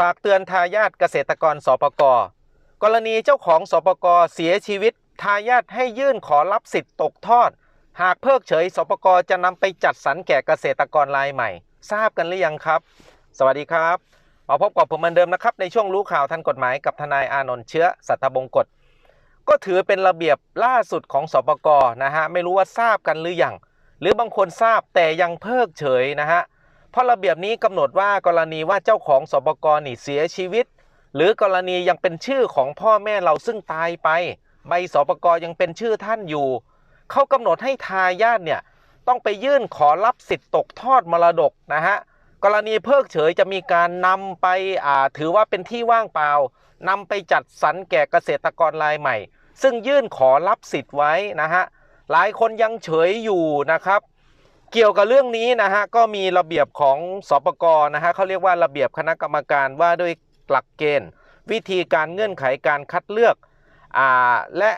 ฝากเตือนทายาทเกษตรกรสปกรกรณีเจ้าของสปกรเสียชีวิต ทายาทให้ยื่นขอรับสิทธิ์ตกทอด หากเพิกเฉยสปกรจะนำไปจัดสรรแก่เกษตรกรรายใหม่ ทราบกันหรือยังครับ สวัสดีครับมาพบกับผมเหมือนเดิมนะครับ ในช่วงรู้ข่าวทันกฎหมายกับทนายอานนท์เชื้อสัตบงกฎก็ถือเป็นระเบียบล่าสุดของสปกนะฮะไม่รู้ว่าทราบกันหรือยังหรือบางคนทราบแต่ยังเพิกเฉยนะฮะ เพราะระเบียบนี้กำหนดว่ากรณีว่าเจ้าของสปกรนี่เสียชีวิต หรือกรณียังเป็นชื่อของพ่อแม่เราซึ่งตายไป ใบสปกรยังเป็นชื่อท่านอยู่ เขากำหนดให้ทายาทเนี่ยต้องไปยื่นขอรับสิทธิ์ตกทอดมรดกนะฮะกรณีเพิกเฉยจะมีการนำไปอ่าถือว่าเป็นที่ว่างเปล่านำไปจัดสรรแก่เกษตรกรรายใหม่ ซึ่งยื่นขอรับสิทธิ์ไว้นะฮะหลายคนยังเฉยอยู่นะครับ เกี่ยวกับเรื่องนี้นะฮะก็มีระเบียบของสปกนะฮะเขาเรียกว่าระเบียบคณะกรรมการว่าด้วยหลักเกณฑ์ วิธีการเงื่อนไขการคัดเลือกอ่าและ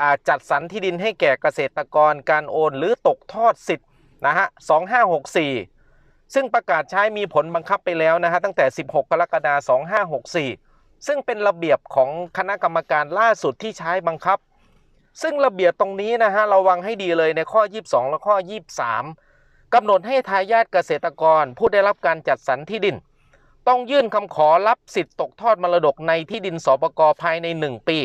อ่าจัดสรรที่ดินให้แก่เกษตรกรการโอนหรือตกทอดสิทธิ์นะฮะ2564 ซึ่งประกาศใช้มีผลบังคับไปแล้วนะฮะตั้งแต่ 16 กรกฎาคม2564 ซึ่งเป็นระเบียบของคณะกรรมการล่าสุดที่ใช้บังคับ ซึ่งระเบียบตรงนี้นะฮะระวังให้ดีเลยในข้อ 22 และข้อ 23 กำหนดให้ทายาทเกษตรกรผู้ได้รับการจัดสรรที่ดิน ต้องยื่นคำขอรับสิทธิ์ตกทอดมรดกในที่ดินสปกภายใน 1 ปี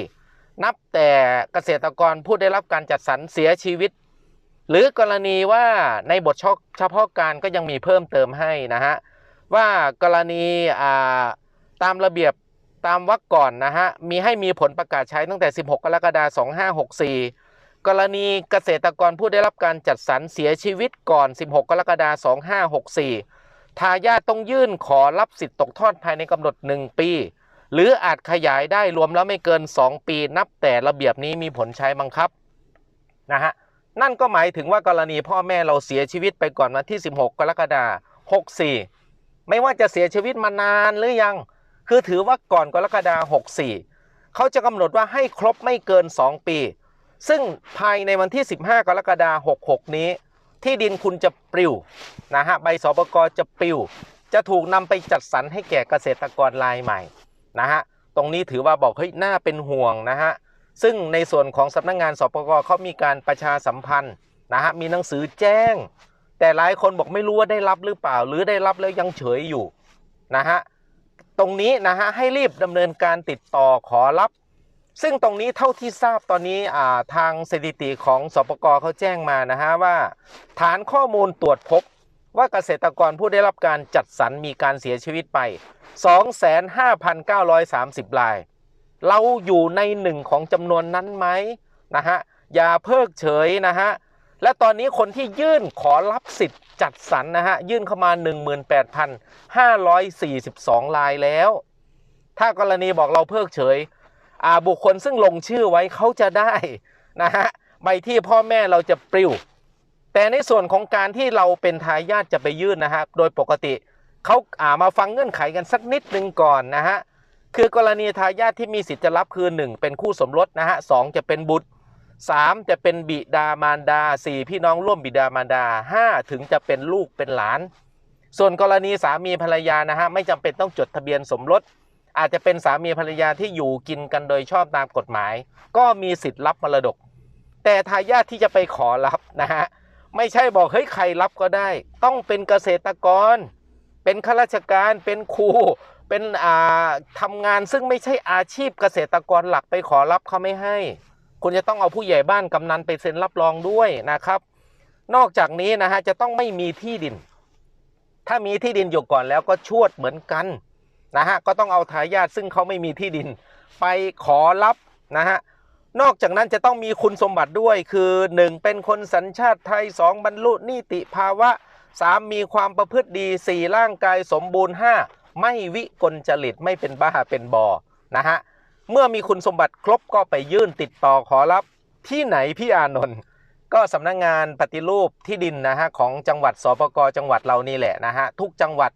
นับแต่เกษตรกรผู้ได้รับการจัดสรรเสียชีวิต หรือกรณีว่าในบทเฉพาะการก็ยังมีเพิ่มเติมให้นะฮะว่ากรณีตามระเบียบตามวรรคก่อนนะฮะมีให้มีผลประกาศใช้ตั้งแต่ 16 กรกฎาคม2564 กรณีเกษตรกรผู้ได้รับการจัดสรรเสียชีวิตก่อน 16 กรกฎาคม 2564 ทายาทต้องยื่นขอรับสิทธิ์ตกทอดภายในกำหนด 1 ปี หรืออาจขยายได้รวมแล้วไม่เกิน 2 ปีนับแต่ระเบียบนี้มีผลใช้บังคับนะฮะนั่นก็หมายถึงว่ากรณีพ่อแม่เราเสียชีวิตไปก่อนวันที่ 16 กรกฎาคม 64 ไม่ว่าจะเสียชีวิตมานานหรือยัง คือถือว่าก่อนกรกฎาคม 64 เขาจะกำหนดว่าให้ครบไม่เกิน 2 ปี ซึ่งภายในวันที่ 15 กรกฎาคม66 นี้ ที่ดินคุณจะปลิวนะฮะใบสปกจะปลิว จะถูกนำไปจัดสรรให้แก่เกษตรกรรายใหม่นะฮะตรงนี้ถือว่าบอกเฮ้ยน่าเป็นห่วงนะฮะซึ่งในส่วนของสำนักงงานสปกเขามีการประชาสัมพันธ์นะฮะมีหนังสือแจ้ง แต่หลายคนบอกไม่รู้ว่าได้รับหรือเปล่า หรือได้รับแล้วยังเฉยอยู่นะฮะตรงนี้นะฮะให้รีบดำเนินการติดต่อขอรับ ซึ่งตรงนี้เท่าที่ทราบตอนนี้ทางสถิติของสปกเขาแจ้งมานะฮะว่า ฐานข้อมูลตรวจพบว่าเกษตรกรผู้ได้รับการจัดสรรมีการเสียชีวิตไป 25,930ราย เราอยู่ในหนึ่งของจำนวนนั้นไหมนะฮะอย่าเพิกเฉยนะฮะและตอนนี้คนที่ยื่นขอรับสิทธิ์จัดสรรนะฮะยื่นเข้ามา 18,542รายแล้ว ถ้ากรณีบอกเราเพิกเฉย บุคคลซึ่งลงชื่อไว้เขาจะได้นะฮะใบที่พ่อแม่เราจะปลิวแต่ในส่วนของการที่เราเป็นทายาทจะไปยื่นนะฮะโดยปกติเขาอ่ามาฟังเงื่อนไขกันสักนิดหนึ่งก่อนนะฮะคือกรณีทายาทที่มีสิทธิ์จะรับคือ 1 เป็นคู่สมรสนะฮะสจะเป็นบุตร 3 จะเป็นบิดามารดา 4 พี่น้องร่วมบิดามารดา 5 ถึงจะเป็นลูกเป็นหลาน ส่วนกรณีสามีภรรยานะฮะไม่จำเป็นต้องจดทะเบียนสมรส อาจจะเป็นสามีภรรยาที่อยู่กินกันโดยชอบตามกฎหมาย ก็มีสิทธิ์รับมรดก แต่ทายาทที่จะไปขอรับนะฮะไม่ใช่บอกเฮ้ยใครรับก็ได้ ต้องเป็นเกษตรกร เป็นข้าราชการเป็นครูเป็นอ่าทำงานซึ่งไม่ใช่อาชีพเกษตรกรหลักไปขอรับเขาไม่ให้ คุณจะต้องเอาผู้ใหญ่บ้านกำนันไปเซ็นรับรองด้วยนะครับ นอกจากนี้นะฮะจะต้องไม่มีที่ดิน ถ้ามีที่ดินอยู่ก่อนแล้วก็ชวดเหมือนกัน นะฮะก็ต้องเอาทายาทซึ่งเขาไม่มีที่ดิน ไปขอรับนะฮะนอกจากนั้นจะต้องมีคุณสมบัติด้วยคือ 1 เป็นคนสัญชาติไทย 2 บรรลุนิติภาวะ 3 มีความประพฤติดี 4 ร่างกายสมบูรณ์ 5 ไม่วิกลจริตไม่เป็นบ้าเป็นบอนะฮะเมื่อมีคุณสมบัติครบก็ไปยื่นติดต่อขอรับที่ไหนพี่อานนท์ก็สำนักงงานปฏิรูปที่ดินนะฮะของจังหวัดสปกจังหวัดเรานี่แหละนะฮะทุกจังหวัด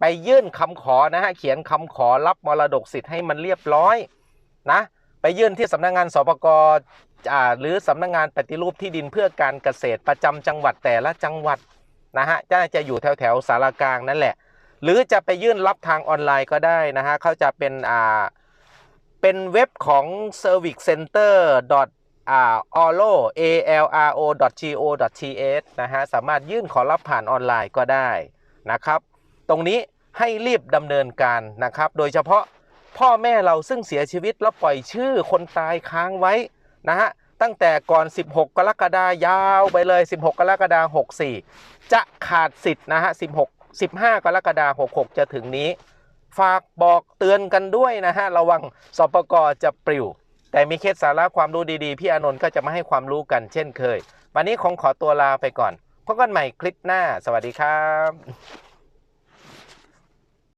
ไปยื่นคำขอนะฮะเขียนคำขอรับมรดกสิทธิ์ให้มันเรียบร้อยนะไปยื่นที่สำนักงงานสปกหรือสำนักงงานปฏิรูปที่ดินเพื่อการเกษตรประจำจังหวัดแต่ละจังหวัดนะฮะจะจะอยู่แถวแถวสารกลางนั่นแหละ หรือจะไปยื่นรับทางออนไลน์ก็ได้นะฮะเขาจะเป็นอ่าเป็นเว็บของ service center อ่า alo a l r o go th นะฮะสามารถยื่นขอรับผ่านออนไลน์ก็ได้นะครับ ตรงนี้ให้รีบดำเนินการนะครับ โดยเฉพาะพ่อแม่เราซึ่งเสียชีวิตแล้วปล่อยชื่อคนตายค้างไว้นะฮะตั้งแต่ก่อน 16 กรกฎายาวไปเลย 16 กรกฎาคม64 จะขาดสิทธิ์นะฮะ16 15 กรกฎาคม66 จะถึงนี้ ฝากบอกเตือนกันด้วยนะฮะระวังสปกจะปลิว แต่มีเคสสาระความรู้ดีๆ พี่อานนท์ก็จะมาให้ความรู้กันเช่นเคย วันนี้คงขอตัวลาไปก่อนพบกันใหม่คลิปหน้า สวัสดีครับ